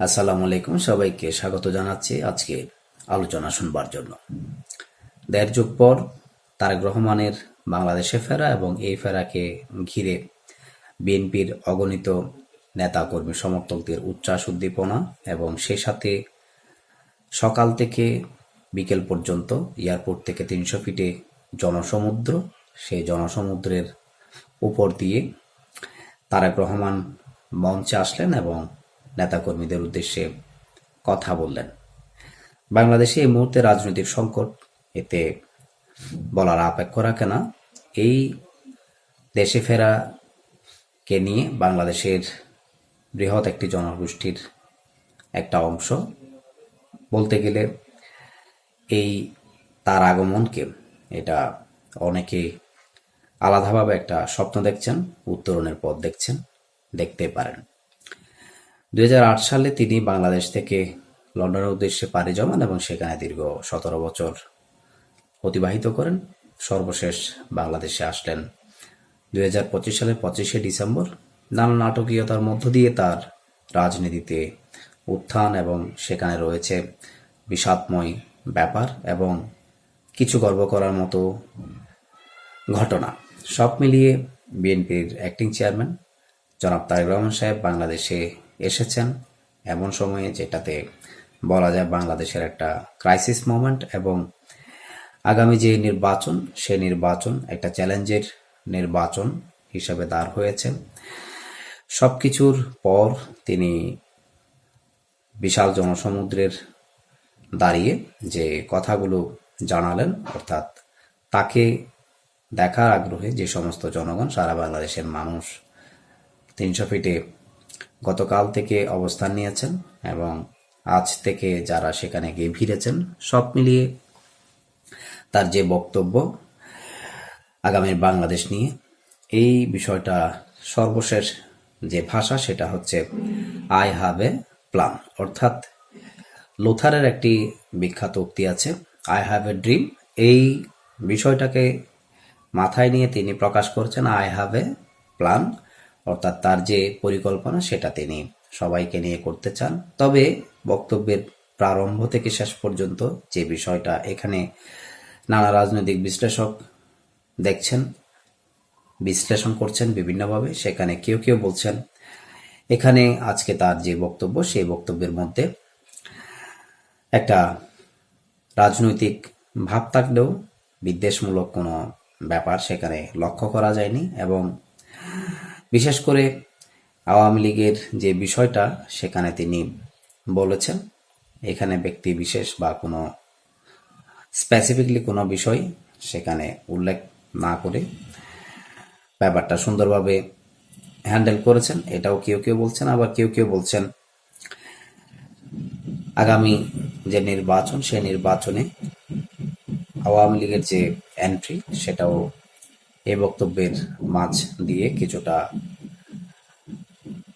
আসসালামু আলাইকুম সবাইকে স্বাগত জানাচ্ছি আজকে আলোচনা শুনবার জন্য। দেড় যুগ পর তারেক রহমানের বাংলাদেশে ফেরা এবং এই ফেরাকে ঘিরে বিএনপির অগণিত নেতাকর্মী সমর্থকদের উচ্ছ্বাস, উদ্দীপনা এবং সেই সাথে সকাল থেকে বিকেল পর্যন্ত এয়ারপোর্ট থেকে তিনশো ফিটে জনসমুদ্র, সেই জনসমুদ্রের উপর দিয়ে তারেক রহমান মঞ্চে আসলেন এবং নেতাকর্মীদের উদ্দেশ্যে কথা বললেন। বাংলাদেশে এই মুহূর্তে রাজনৈতিক সংকট, এতে বলার আপেক্ষ রাখে না। এই দেশে ফেরা কে নিয়ে বাংলাদেশের বৃহৎ একটি জনগোষ্ঠীর একটা অংশ। বলতে গেলে এই তার আগমনকে এটা অনেকে আলাদাভাবে একটা স্বপ্ন দেখছেন, উত্তরণের পথ দেখছেন, দেখতে পারেন। দুই হাজার আট সালে তিনি বাংলাদেশ থেকে লন্ডনের উদ্দেশ্যে পাড়ি জমান এবং সেখানে দীর্ঘ সতেরো বছর অতিবাহিত করেন। সর্বশেষ বাংলাদেশে আসলেন দুই সালের পঁচিশে ডিসেম্বর। নানা নাটকীয়তার মধ্য দিয়ে তার রাজনীতিতে উত্থান এবং সেখানে রয়েছে বিষাদময় ব্যাপার এবং কিছু গর্ব করার মতো ঘটনা। সব মিলিয়ে বিএনপির অ্যাক্টিং চেয়ারম্যান জনাব তারেক রহমান সাহেব বাংলাদেশে এসেছেন। এমন সময়ে যেটাতে বলা যায় বাংলাদেশের একটা ক্রাইসিস মোমেন্ট এবং আগামী যে নির্বাচন, সে নির্বাচন একটা চ্যালেঞ্জের নির্বাচন হিসাবে দাঁড় হয়েছে। সব কিছুর পর তিনি বিশাল জনসমুদ্রের দাঁড়িয়ে যে কথাগুলো জানালেন, অর্থাৎ তাকে দেখার আগ্রহে যে সমস্ত জনগণ সারা বাংলাদেশের মানুষ তিনশো ফিটে গতকাল থেকে অবস্থান নিয়েছেন এবং আজ থেকে যারা সেখানে গিয়ে ভিড়েছেন সব মিলিয়ে তার যে বক্তব্য আগামীর বাংলাদেশ নিয়ে, এই বিষয়টা সর্বশেষ যে ভাষা সেটা হচ্ছে আই হ্যাভ এ প্ল্যান অর্থাৎ লোথারের একটি বিখ্যাত উক্তি আছে আই হ্যাভ এ ড্রিম এই বিষয়টাকে মাথায় নিয়ে তিনি প্রকাশ করছেন আই হ্যাভ এ প্ল্যান অর্থাৎ তার যে পরিকল্পনা সেটা তিনি সবাইকে নিয়ে করতে চান। তবে বক্তব্যের প্রারম্ভ থেকে শেষ পর্যন্ত যে বিষয়টা এখানে নানা রাজনৈতিক বিশ্লেষক দেখছেন, বিশ্লেষণ করছেন বিভিন্নভাবে, সেখানে কেউ কেউ বলছেন, এখানে আজকে তার যে বক্তব্য, সেই বক্তব্যের মধ্যে একটা রাজনৈতিক ভাব থাকলেও বিদ্বেষমূলক কোনো ব্যাপার সেখানে লক্ষ্য করা যায়নি এবং বিশেষ করে আওয়ামী লীগের যে বিষয়টা, সেখানে তিনি বলেছেন, এখানে ব্যক্তি বিশেষ বা কোনো স্পেসিফিকলি কোনো বিষয় সেখানে উল্লেখ না করে ব্যাপারটা সুন্দরভাবে হ্যান্ডেল করেছেন। এটাও কেউ কেউ বলছেন, আবার কেউ কেউ বলছেন, আগামী যে নির্বাচন সেই নির্বাচনে আওয়ামী লীগের যে এন্ট্রি সেটাও এই বক্তব্যের মাঝ দিয়ে কিছুটা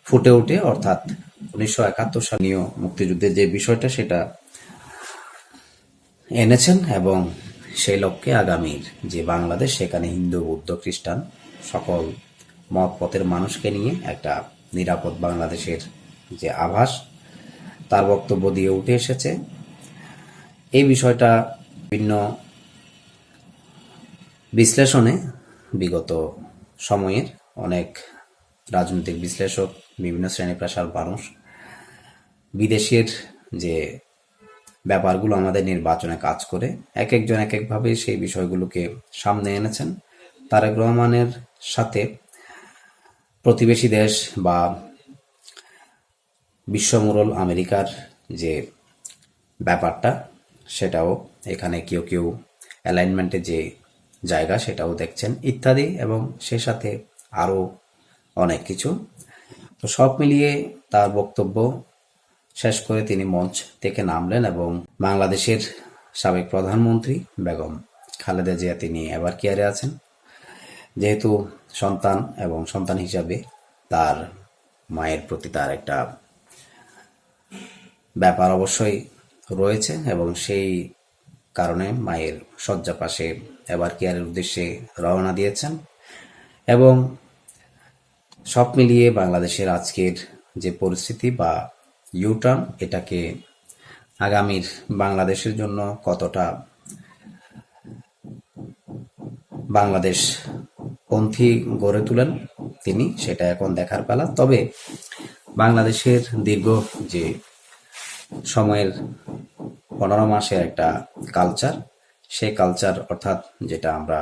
ফুটে ওঠে, অর্থাৎ উনিশশো একাত্তর সালীয় মুক্তিযুদ্ধের যে বিষয়টা সেটা এনেছেন এবং সেই লক্ষ্যে আগামীর যে বাংলাদেশ, সেখানে হিন্দু, বৌদ্ধ, খ্রিস্টান সকল মত পথের মানুষকে নিয়ে একটা নিরাপদ বাংলাদেশের যে আভাস তার বক্তব্য দিয়ে উঠে এসেছে। এই বিষয়টা বিভিন্ন বিশ্লেষণে বিগত সময়ের অনেক রাজনৈতিক বিশ্লেষক, বিভিন্ন শ্রেণি পেশার মানুষ, বিদেশের যে ব্যাপারগুলো আমাদের নির্বাচনে কাজ করে এক একজন এক একভাবে সেই বিষয়গুলোকে সামনে এনেছেন। তারেক রহমানের সাথে প্রতিবেশী দেশ বা বিশ্বমোড়ল আমেরিকার যে ব্যাপারটা, সেটাও এখানে কেউ কেউ অ্যালাইনমেন্টে যে জায়গা সেটাও দেখছেন ইত্যাদি এবং সে সাথে আরও অনেক কিছু। তো সব মিলিয়ে তার বক্তব্য শেষ করে তিনি মঞ্চ থেকে নামলেন এবং বাংলাদেশের সাবেক প্রধানমন্ত্রী বেগম খালেদা জিয়া তিনি এবার কেয়ারে আছেন? যেহেতু সন্তান এবং সন্তান হিসাবে তার মায়ের প্রতি তার একটা ব্যাপার অবশ্যই রয়েছে এবং সেই কারণে মায়ের শয্যা পাশে এবার কেয়ারের উদ্দেশ্যে রওনা দিয়েছেন এবং সব মিলিয়ে বাংলাদেশের আজকের যে পরিস্থিতি বা ইউটার্ন এটাকে আগামীর বাংলাদেশের জন্য কতটা বাংলাদেশ পন্থী গড়ে তুলেন তিনি, সেটা এখন দেখার পালা। তবে বাংলাদেশের দীর্ঘ যে সময়ের পনেরো মাসের একটা কালচার সেই কালচার অর্থাৎ যেটা আমরা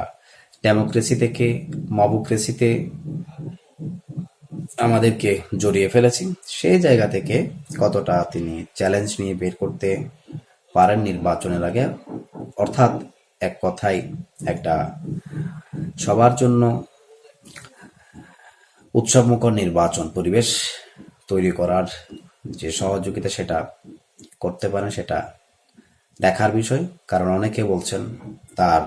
ডেমোক্রেসি থেকে মবোক্রেসিতে আমাদেরকে জড়িয়ে ফেলেছি। সেই জায়গা থেকে কতটা তিনি চ্যালেঞ্জ নিয়ে বের করতে পারেন নির্বাচনের আগে, অর্থাৎ এক কথায় একটা সবার জন্য উৎসবমুখর নির্বাচন, পরিবেশ তৈরি করার যে সহযোগিতা সেটা করতে পারেন, সেটা দেখার বিষয়, কারণ অনেকে বলছেন তার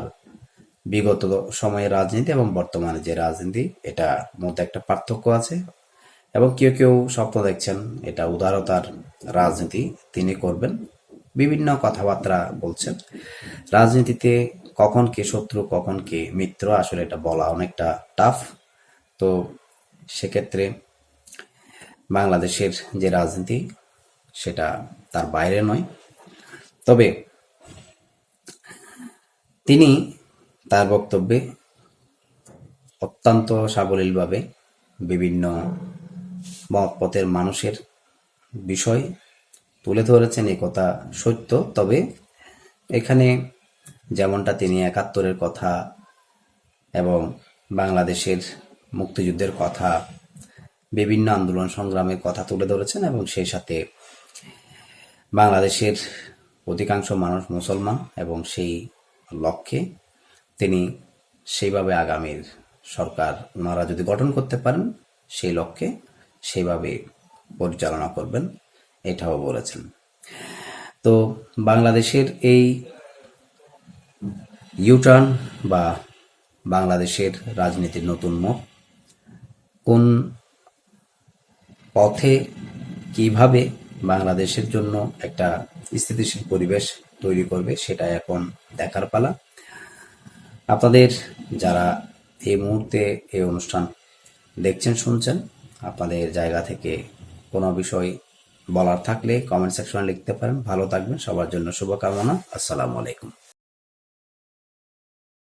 বিগত সময়ের রাজনীতি এবং বর্তমানে যে রাজনীতি, এটা মধ্যে একটা পার্থক্য আছে এবং কেউ কেউ স্বপ্ন দেখছেন এটা উদারতার রাজনীতি তিনি করবেন। বিভিন্ন কথাবার্তা বলছেন। রাজনীতিতে কখন কে শত্রু, কখন কে মিত্র, আসলে এটা বলা অনেকটা টাফ তো সেক্ষেত্রে বাংলাদেশের যে রাজনীতি, সেটা তার বাইরে নয়। তবে তিনি তার বক্তব্যে অত্যন্ত সাবলীলভাবে বিভিন্ন মতপথের মানুষের বিষয় তুলে ধরেছেন। এ কথা সত্য, তবে এখানে যেমনটা তিনি একাত্তরের কথা এবং বাংলাদেশের মুক্তিযুদ্ধের কথা, বিভিন্ন আন্দোলন সংগ্রামের কথা তুলে ধরেছেন এবং সেই সাথে বাংলাদেশের অধিকাংশ মানুষ মুসলমান এবং সেই লক্ষ্যে তিনি সেইভাবে আগামীর সরকার ওনারা যদি গঠন করতে পারেন, সেই লক্ষ্যে সেইভাবে পরিচালনা করবেন, এটাও বলেছেন। তো বাংলাদেশের এই ইউটার্ন বা বাংলাদেশের রাজনীতির নতুন মুখ কোন পথে কীভাবে বাংলাদেশের জন্য একটা স্থিতিশীল পরিবেশ তৈরি করবে, সেটা এখন দেখার পালা। আপনাদের যারা এই মুহূর্তে এই অনুষ্ঠান দেখছেন, শুনছেন, আপনাদের জায়গা থেকে কোনো বিষয় বলার থাকলে কমেন্ট সেকশনে লিখতে পারেন। ভালো থাকবেন, সবার জন্য শুভকামনা। আসসালামু আলাইকুম।